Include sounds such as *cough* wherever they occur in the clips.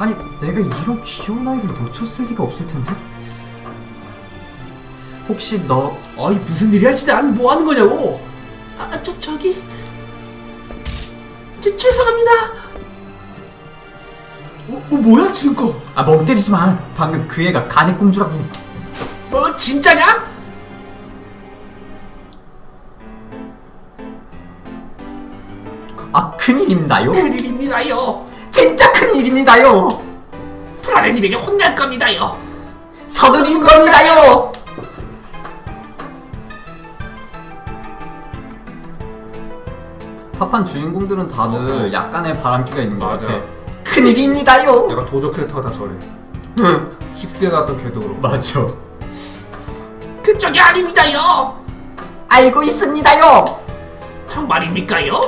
아니 내가 이런 귀여운 아이를 놓쳤을 리가 없을 텐데 혹시 너 아이 무슨 일이야 진짜 아니 뭐 하는 거냐고 아 저 저기 제, 죄송합니다 어, 어 뭐야 지금 거 아, 멍 때리지 마. 방금 그 애가 간의 공주라고. 어, 진짜냐? 아, 큰일입니다요. 큰일입니다요 진짜 큰일입니다요. 프라레님에게 혼날 겁니다요 서두른 겁니다요. 팝판 주인공들은 다들 약간의 바람기가 있는 것 맞아. 같아. 큰일입니다요. 내가 도저 캐릭터가 다 저래 응, 식스에 나왔던 그렇고 맞아. 그쪽이 아닙니다요 알고 있습니다요. 정말입니까요?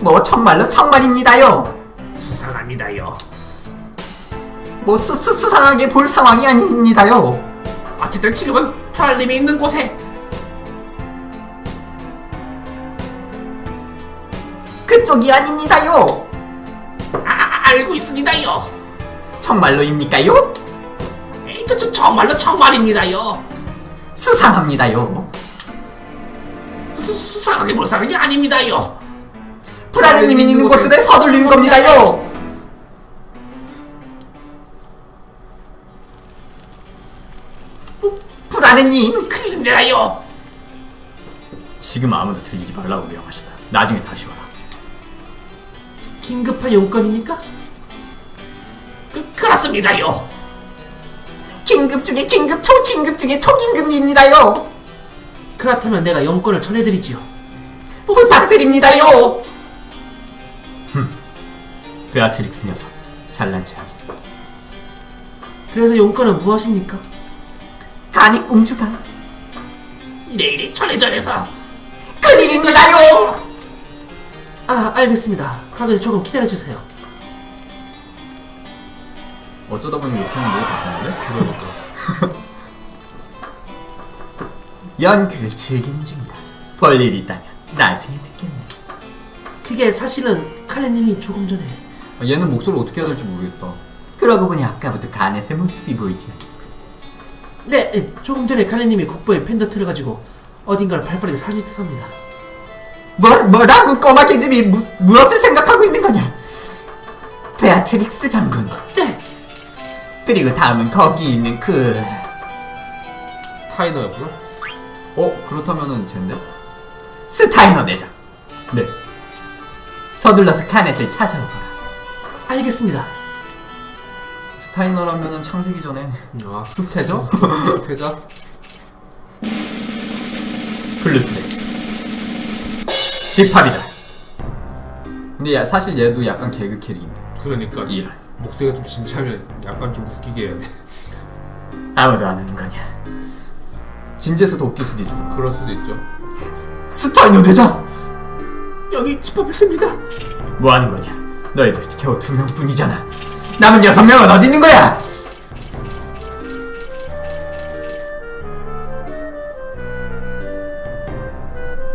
뭐 정말로 정말입니다요. 수상합니다요 뭐 수, 수, 수상하게 볼 상황이 아닙니다요. 어쨌든 지금은 프라레님이 있는 곳에 그쪽이 아닙니다요. 아, 아, 알고 있습니다요 정말로입니까요? 에이 저, 저 정말로 정말입니다요 수상합니다요. 수, 수, 수상하게 볼 사람이 아닙니다요 프라르님이 있는 곳에 서둘리는 겁니다요. 프라르님. 큰일입니다요 지금 아무도 들리지 말라고 명하시다. 나중에 다시 와라. 긴급한 용건입니까? 그, 그렇습니다요 긴급 중에 긴급 초긴급 중에 초긴급입니다요. 그렇다면 내가 용건을 전해드리지요 부탁드립니다요. 베아트릭스 녀석 잘난 체하기. 그래서 용건은 무엇입니까? 간이 꼼주가 이래 이래 전해전해서 큰일입니다요. 아 알겠습니다 가게에서 조금 기다려 주세요 어쩌다 보니 이렇게 하는 거다 보는데? 그러니까 *laughs* 연극을 즐기는 중이다. 볼 일 이 있다면 나중에 듣겠네. 그게 사실은 칼레님이 조금 전에 아, 얘는 목소리 어떻게 해야 될지 모르겠다. 그러고 보니 아까부터 간에서 모습이 보이지. 네 네, 조금 전에 칼레님이 국보에 펜던트를 가지고 어딘가를 발빠르게 사진 듯합니다 뭐, 뭐라고 꼬마 개집이 무, 무엇을 생각하고 있는 거냐? 베아트릭스 장군. 네 그리고 다음은 거기 있는 그... 스타이너였구나 어? 그렇다면은 쟨데? 스타이너 대장. 네. 서둘러서 카넷을 찾아오거라. 알겠습니다 스타이너라면은 창세기 전에 아 숲태죠? 패자 글루트네. 지팝이다. 근데 야, 사실 얘도 약간 개그 캐릭인데. 그러니까 이런. 목소리가 좀 진짜면 약간 좀 웃기게 해야 돼 *laughs* 아무도 안 하는 거냐. 진지해서도 웃길 수도 있어. 그럴 수도 있죠 스타이너 대장! 여기 집합했습니다 뭐 하는 거냐? 너희들 겨우 두 명뿐이잖아. 남은 여섯 명은 어디 있는 거야?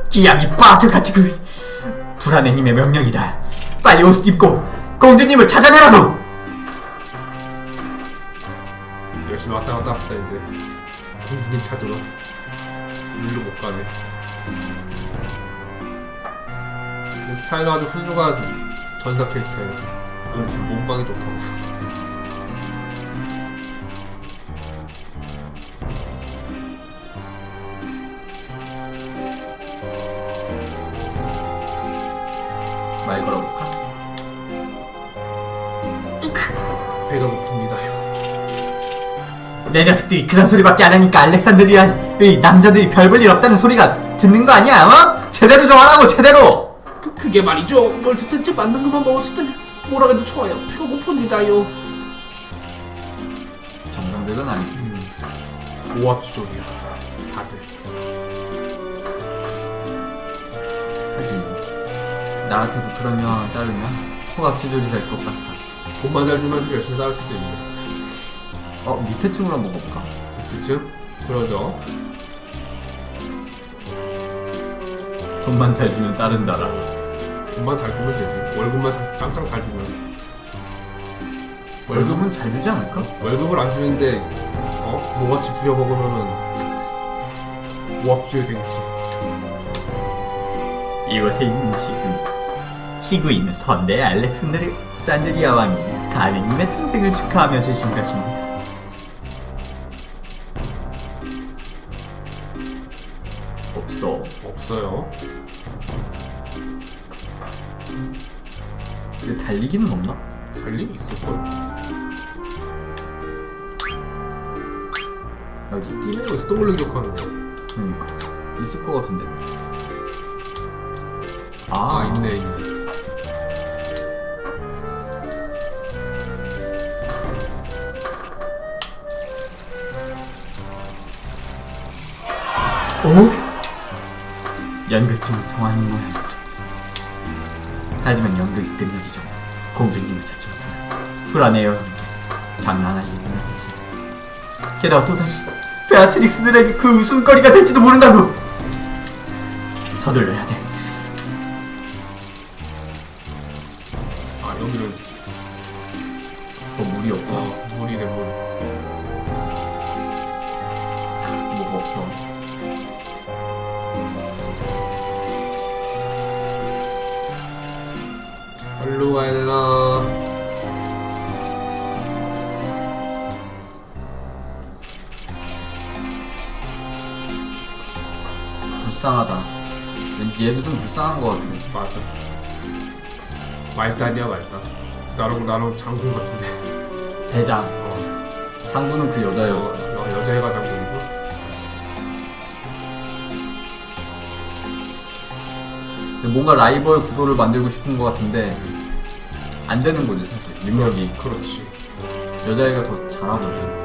기암이 빠져가지고 불안해님의 명령이다. 빨리 옷 입고 공주님을 찾아내라고. 열심히 왔다 갔다 합시다 이제 공주님 찾으러 일로 못 가네 근데 스타일은 아주 훌륭한 전사 캐릭터예요 지금 몸빵이 좋다고 말 걸어볼까? 배가 고픕니다요 내 녀석들이 그런 소리밖에 안 하니까 알렉산드리아의 남자들이 별 볼 일 없다는 소리가 듣는 거 아니야? 어? 제대로 좀 하라고 제대로. 그, 그게 말이죠 뭘 듣든 지 맞는 것만 먹었을 때는 뭐라 해도 좋아요 배가 고픕니다요 정상들은 아니고. 오합지졸이야 다들 하긴 나한테도 그러면 따르면 호합지졸이 될 것 같아. 돈만 잘 주면 열심히 살 수도 있네 어 밑에 층으로 한번 가볼까? 그치? 그러죠 돈만 잘 주면 따른다라. 돈만 잘 주면 되지 월급만 짱- 짱짱 잘 주면 월급은 잘 주지 않을까? 월급을 안 주는데 어? 뭐같이 부려 먹으면은 모압주의 되겠지 이곳에 있는 지구 지구인 선대 알렉산드리아 왕이 가네님의 탄생을 축하하며 주신 것입니다. 없어. 없어요 달리기는 없나? 달리기 있을걸? 여기 뛰는 거에서 떠올려 기억하는 거 그러니까 있을 것 같은데. 아, 아, 있네 있네 오? 연극 중 성황인 모양이군. 하지만 연극이 끝나기 전에 공주님을 찾지 못하면 불안해요. 장난할 일은 아니겠지. 게다가 또다시 베아트릭스들에게 그 웃음거리가 될지도 모른다고. 서둘러야 돼. 불쌍하다. 왠지 얘도 좀 불쌍한 것 같아. 맞아. 말단이야 말단. 나름 나름 장군 같은데. 대장. 어, 장군은 그 여자였잖아. 어, 어, 여자애가 장군이고. 근데 뭔가 라이벌 구도를 만들고 싶은 것 같은데 안 되는 거지 사실. 능력이. 그렇지. 여자애가 더 잘하거든.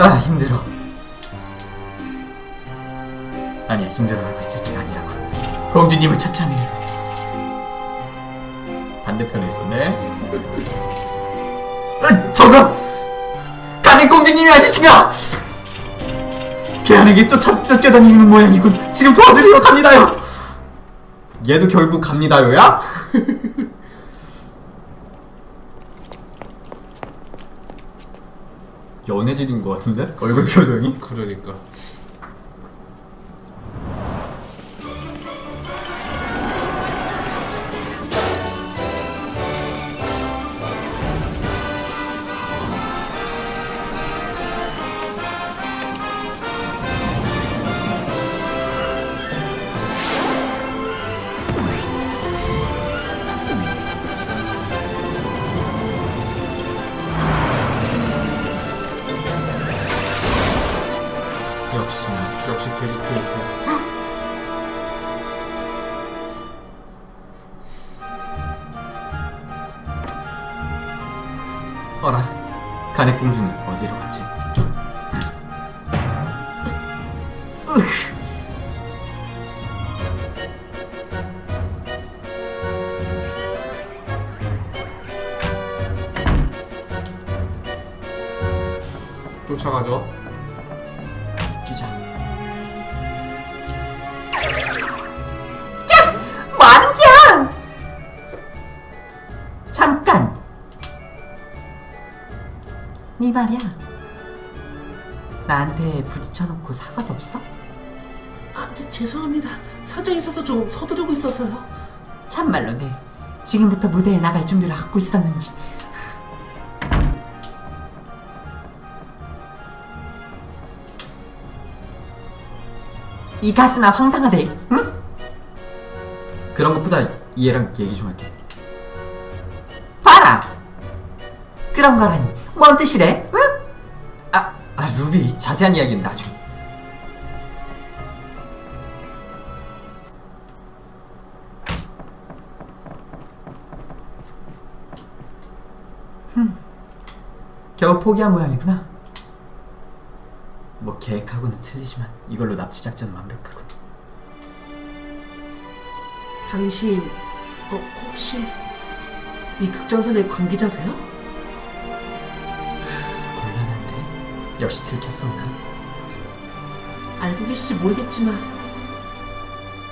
아 힘들어 아니야 힘들어하고 있을 때가 아니라고. 공주님을 찾자니 반대편에 있었네? 아, 저거! 가는 공주님이 아시신가 걔안에게 쫓아 쫓겨다니는 모양이군. 지금 도와드리러 갑니다요! 얘도 결국 갑니다요야? *laughs* 연해질인 것 같은데? 얼굴 표정이? 그러니까 네 말이야 나한테 부딪혀놓고 사과도 없어? 아, 네, 죄송합니다. 사정이 있어서 좀 서두르고 있어서요. 참말로 내 지금부터 무대에 나갈 준비를 하고 있었는지 이 가스나 황당하대 응? 그런 것보다 얘랑 얘기 좀 할게 봐라 그런 거라니 뭔 뜻이래 응? 아, 아 루비 자세한 이야기는 나중에 겨우 포기한 모양이구나. 뭐 계획하고는 틀리지만 이걸로 납치 작전은 완벽하군. 당신, 어, 혹시 이 극장선의 관계자세요? 역시 들켰었나? 알고 계실지 모르겠지만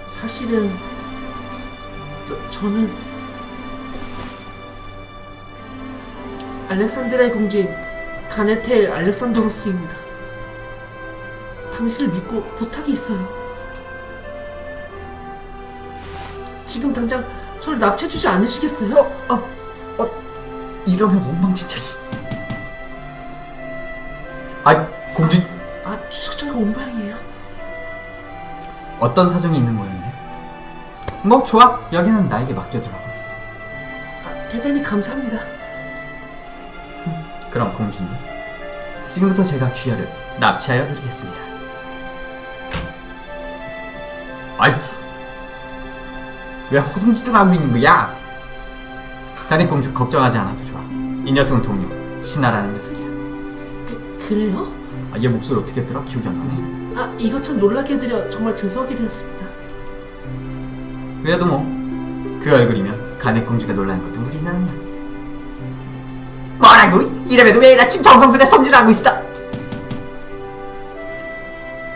사실은 저, 저는 알렉산드라의 공주인 가네텔 알렉산드로스입니다. 당신을 믿고 부탁이 있어요. 지금 당장 저를 납치해주지 않으시겠어요? 어, 어, 어, 이러면 엉망진창이. 아, 공주 아, 추적자가 온 모양이에요. 어떤 사정이 있는 모양이네. 뭐 좋아, 여기는 나에게 맡겨두라고. 아, 대단히 감사합니다. *laughs* 그럼 공주님, 지금부터 제가 귀하를 납치하여 드리겠습니다. 아이, 왜 호둥지둥하고 있는 거야? 다린 공주 걱정하지 않아도 좋아. 이 녀석은 동료 신하라는 녀석이야. 그, 그래요? 아, 얘 목소리 어떻게 들어? 기억이 안 나네. 아, 이거 참 놀라게 해드려 정말 죄송하게 되었습니다. 그래도 뭐 그 얼굴이면 가넷 공주가 놀라는 것도 무리는 아니야. 뭐라고? 이래봬도 매일 아침 정성스레 손질하고 있어.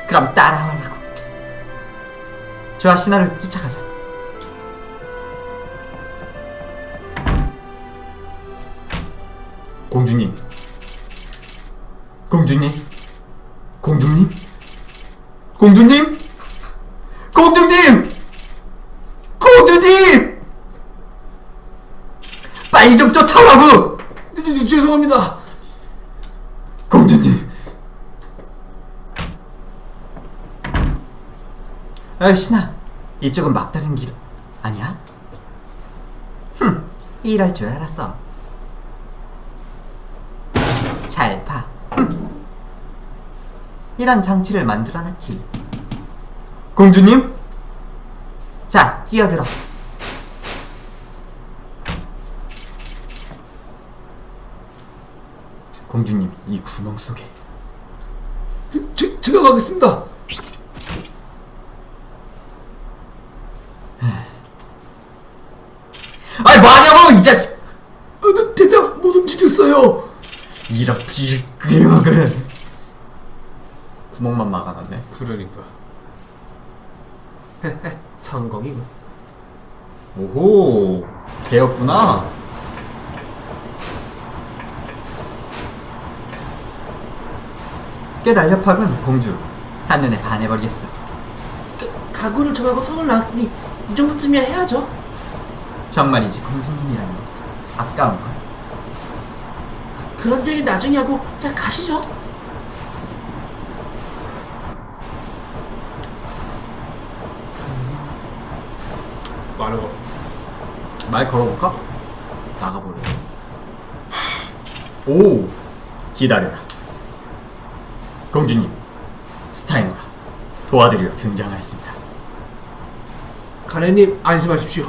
그럼 따라와라고. 좋아 신하를 쫓아가자. 공주님, 공주님, 공주님, 공주님, 공주님. 공주님! 빨리 좀 쫓아오라고! 네, 네, 네, 죄송합니다. 공주님! 아, 신아. 이쪽은 막다른 길 아니야? 흠, 일할 줄 알았어. 잘 봐. 흠. 이런 장치를 만들어놨지. 공주님? 자, 뛰어들어. 공주님, 이 구멍 속에 제, 제, 제가 가겠습니다. 아이 뭐하냐고 이 자식! 아, 네, 대장 못 움직였어요. 이런 비글그을 구멍만 막아놨네. 그러니까. *laughs* 성공이군. 오호, 배였구나. 꽤 날렵하군 공주. 한눈에 반해버리겠어. 가, 각오를 정하고 성을 낳았으니 이 정도쯤이야 해야죠. 정말이지 공주님이라는 것도 아까운 걸. 그런 얘기 나중에 하고 자 가시죠. 말 걸어볼까? 나가보래. 오, 기다려라. 공주님, 스타이너가 도와드리러 등장하였습니다. 가래님 안심하십시오.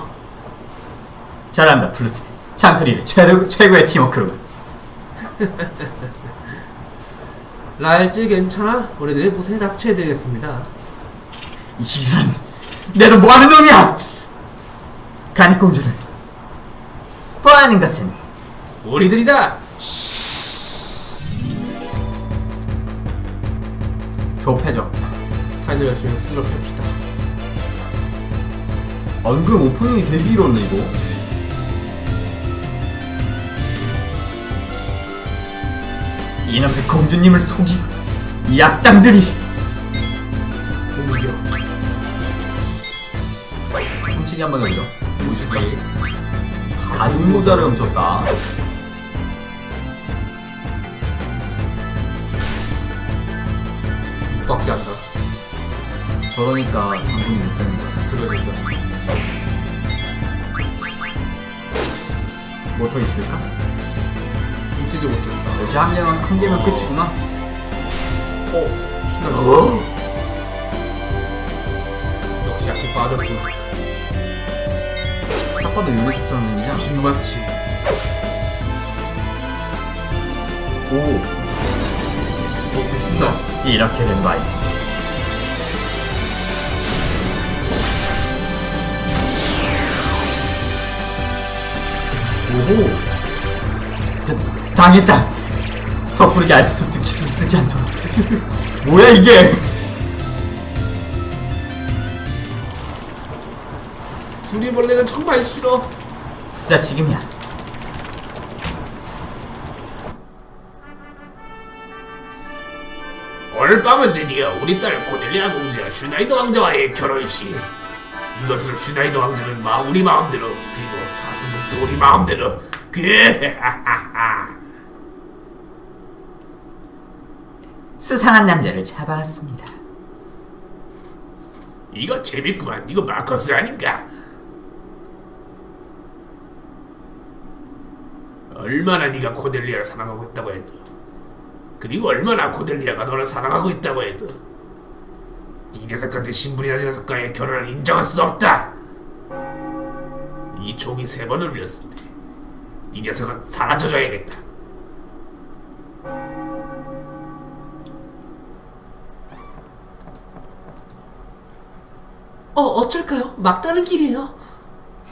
잘한다, 플루트. 찬소리를 최고, 최고의 팀워크로군. 라일즈 *laughs* 괜찮아? 우리들이 무사히 납치해드리겠습니다. 이런, 내도 뭐하는 놈이야! 가닉 공주를 뽀하는 것은 우리들이다. 조패죠. 스타일을 열심히 수럽해 봅시다. 은근 오프닝이 되게 길었네, 이거. 이놈들 공주님을 속이 이 악당들이 공기요. 훔치기 한번 해보죠. 보실까? 가죽 모자를 훔쳤다. 밖에 안 나. 저러니까 장군이 못 되는 거야. 그러니까. 뭐 더 있을까? 훔치지 못했다. 역시 한 개만 한 개면 어. 끝이구나. 어, 신났어. 어? 역시 약해 빠졌구 봐도 유리스처럼 생기지 않아? 빈마치. 오, 어, 됐습니다. 이렇게 된 바이. 오호. 다, 당했다. 섣부르게 알 수 없는 기술을 쓰지 않도록. *laughs* 뭐야 이게? 구리벌레는 정말 싫어. 자 지금이야. 오늘 밤은 드디어 우리 딸 고넬리아 공주와 슈나이더 왕자와의 결혼식. 이것으로 슈나이더 왕자는 마 우리 마음대로 그리고 사슴도 우리 마음대로 그 *laughs* 수상한 남자를 잡아왔습니다. 이거 재밌구만. 이거 마커스 아닌가? 얼마나 네가 코델리아를 사랑하고 있다고 해도 그리고 얼마나 코델리아가 너를 사랑하고 있다고 해도 이 녀석 같은 신분이나 녀석과의 결혼을 인정할 수 없다. 이 종이 세 번을 울렸을 때이 녀석은 사라져줘야겠다. 어, 어쩔까요? 막다른 길이에요.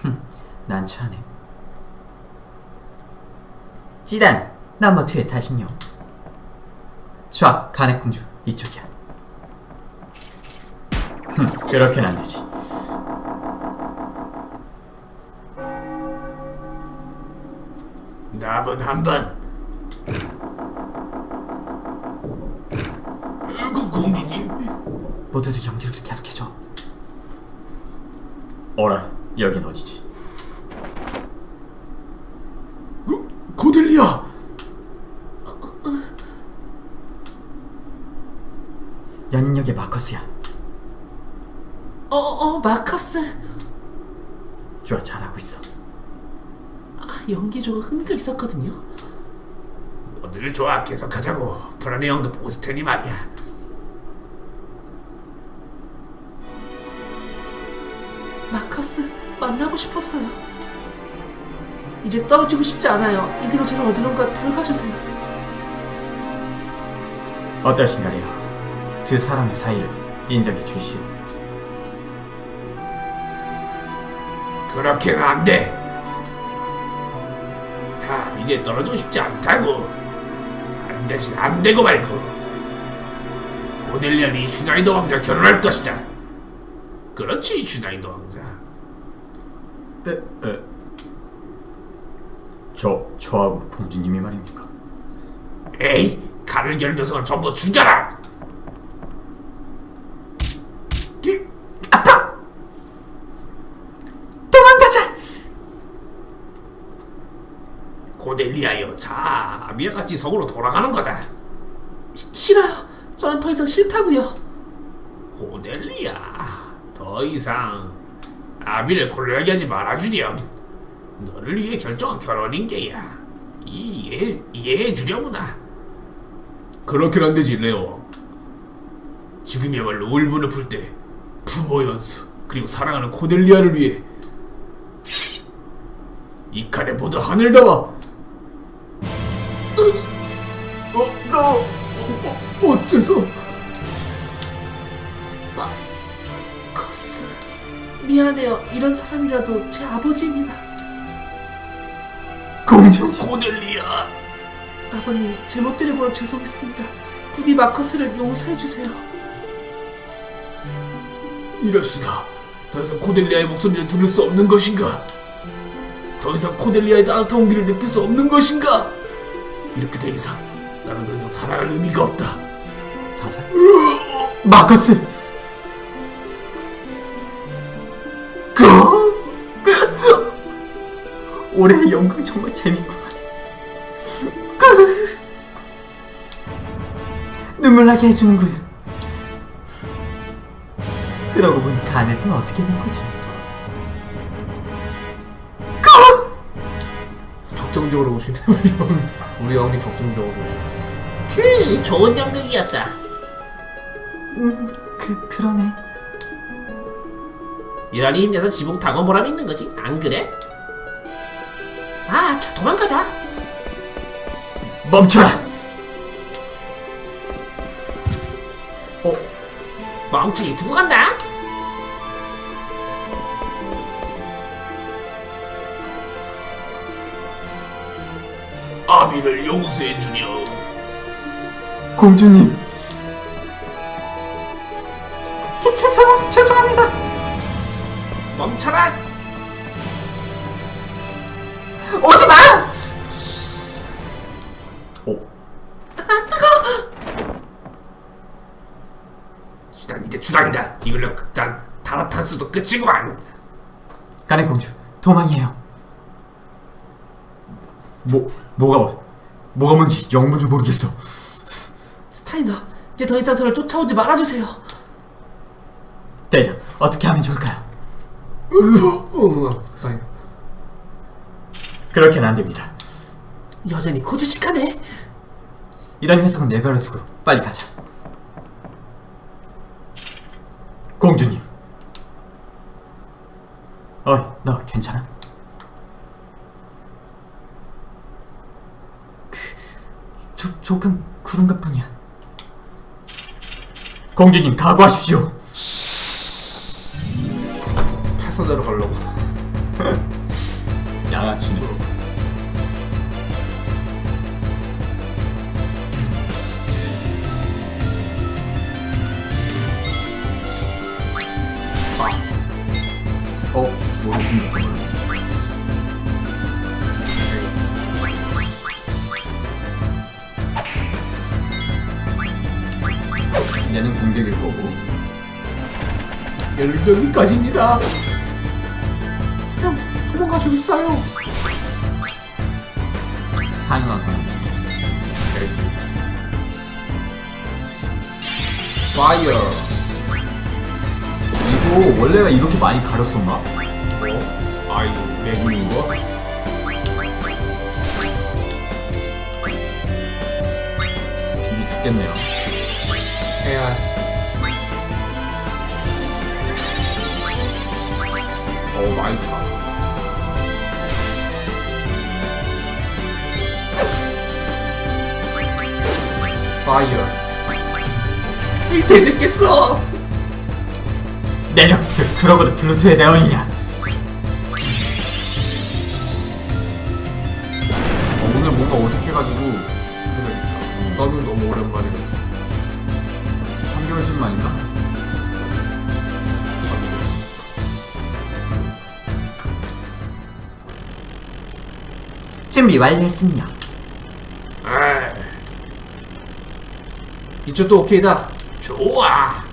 *laughs* 난처하네. 지단 넘버 2에 타심요. 쏴 가넷 공주 이쪽이야. 흠 그렇게는 안 되지. 남은 한 번. 그 공주님. 모두들 연기를 계속해줘. 어라 여긴 어디지? 고델리아. 연인역의 마커스야. 어, 어, 마커스. 좋아 잘하고 있어. 아, 연기 좀 흥미가 있었거든요. 오늘 좋아 계속하자고. 불안의 형도 보고 있을 테니 말이야. 마커스 만나고 싶었어요. 이제 떨어지고 싶지 않아요. 이대로 저를 어디론가 데려가 주세요. 어떠신가래요? 두 사람의 사이를 인정해 주시오. 그렇게는 안 돼. 하, 이제 떨어지고 싶지 않다고. 안 대신 안 되고 말고. 고델리안이 슈나이더 왕자 결혼할 것이다. 그렇지, 슈나이더 왕자. 에, 에. 저 저하고 공주님이 말입니까? 에이, 칼을 겨는 녀석은 전부 죽여라. 그, 도망가자. 고델리아여, 자, 아비와 같이 속으로 돌아가는 거다. 시- 싫어요. 저는 더 이상 싫다고요. 고델리아, 더 이상 아비를 곤란하게 하지 말아주렴. 너를 위해 결정한 결혼인 게야. 이해 이해해 주려구나. 그렇게는 안 되지, 레오. 지금이야말로 울분을 풀 때 부모 연수 그리고 사랑하는 코델리아를 위해 이 칼에 모두 하늘 담아. 어, 어, 어, 어째서? 마커스. 미안해요. 이런 사람이라도 제 아버지입니다. 공주님. 고델리아. 아버님, 제멋 들이고로 죄송했습니다. 부디 마커스를 용서해 주세요. 이럴 수가. 더 이상 코델리아의 목소리를 들을 수 없는 것인가? 더 이상 코델리아의 따뜻한 온기를 느낄 수 없는 것인가? 이렇게 돼 이상 더 살아갈 의미가 없다. 자살. 마커스. 그. 올해의 연극 정말 재밌구만. 그. 눈물 나게 해주는군. 그러고 보니 가넷은 어떻게 된 거지? 격정적으로 우시네 우리 형. 우리 형이 격정적으로 우시네. 그 좋은 연극이었다. 음, 그 그러네. 이러니 힘내서 지붕 타고 보람 있는 거지, 안 그래? 아, 자 도망가자. 멈춰라. 어, 멍청이 두고 간다. 아비를 용서해 주려. 공주님. 죄, 죄송 죄송합니다. 멈춰라. 오지 마. 오. 아 뜨거. 극단 타라탄스도 끝이구만. 가네 공주 도망이에요. 뭐 뭐가 뭐가 뭔지 영문을 모르겠어. 스타이너, 이제 더 이상 저를 쫓아오지 말아주세요. 대장 어떻게 하면 좋을까요? 그렇게는 안 됩니다. 여전히 고지식하네. 이런 녀석은 내버려 두고 빨리 가자. 공주님. 어이, 너 괜찮아? 그, 조, 조금 구른 것뿐이야. 공주님 각오하십시오. 패선으로 가려고. *laughs* 양아치네. 어? 모르겠는 10명이까지입니다. 참, 도망가시고 싶어요. 스타인한테 파이어. 이거 원래가 이렇게 많이 가렸었나? 어? 아이, 매국인 거? 비비 죽겠네요 차. 파이어. 이제 늦겠어! 내력 스트 그러고도 블루투의 대원이냐 준비 완료했습니다 아, 이쪽도 오케이다. 좋아.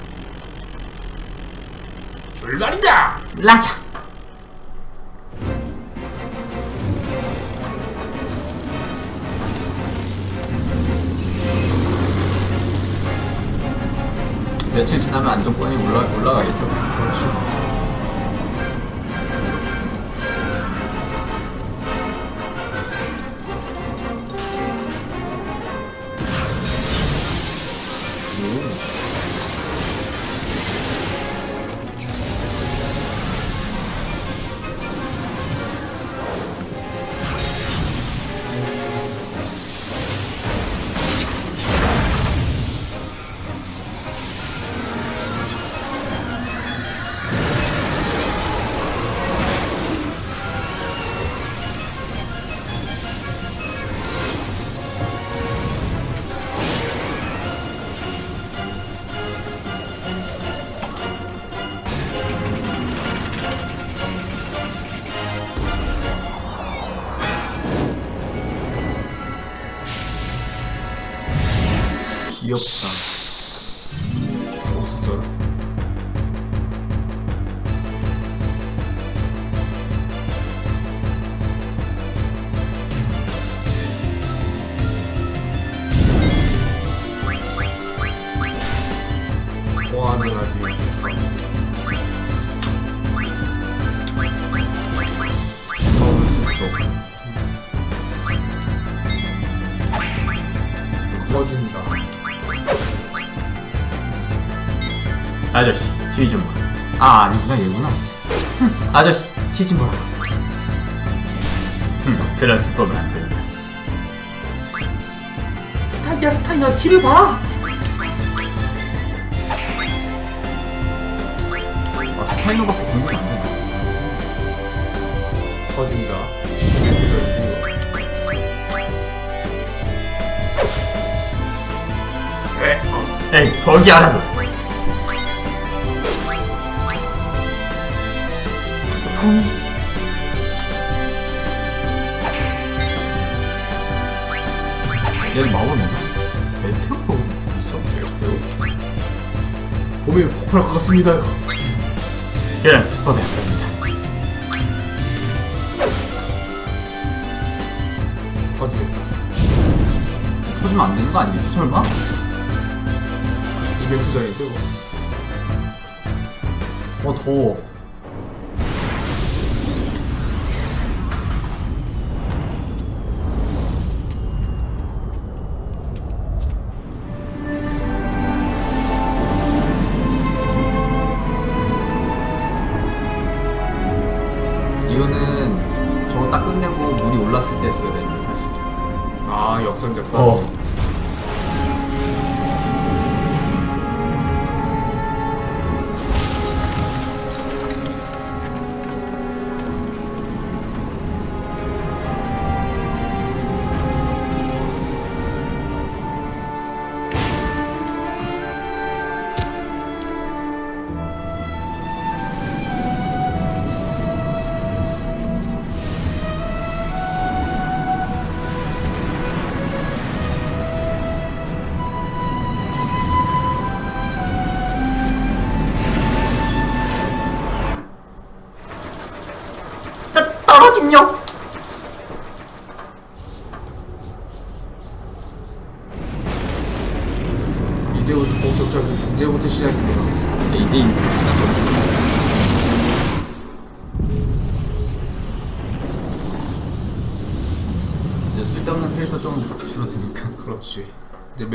출발이다. 라자 며칠 지나면 안정권이 올라, 올라가겠죠 그렇지 아저씨 뒤좀 봐. 아 아니구나 얘구나. 흠, 아저씨 뒤좀 보라고. 흠, 그런 수법은 안 되는데. 스타이야 스타이야 뒤를 봐. 아 스파이너밖에 공격이 안 되네. 터진다. 어, 에이 거기 하라고. 폼이. 얘는 마법인가? 메테오 있어? 보면 폭발할 것 같습니다요. 그런 슈퍼배우입니다. 터지겠다. 터지면 안 되는 거 아니겠지 설마? 이벤트 전에 뜨고. 어 더워.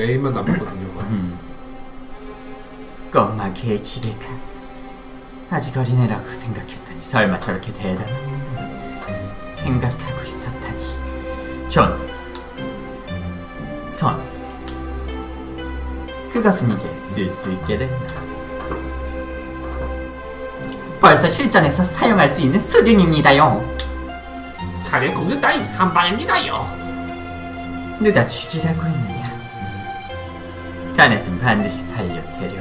메인만 남았거든요. 음. 꼬마 개치레가 아직 어린애라고 생각했더니 설마 저렇게 대단한 행동을 생각하고 있었다니 존 선. 그것은 이제 쓸 수 있게 됐나 벌써 실전에서 사용할 수 있는 수준입니다요 가래 공주 따위 한 방입니다요. 누가 죽이라고 했느 냐? 가넷은 반드시 살려 데려와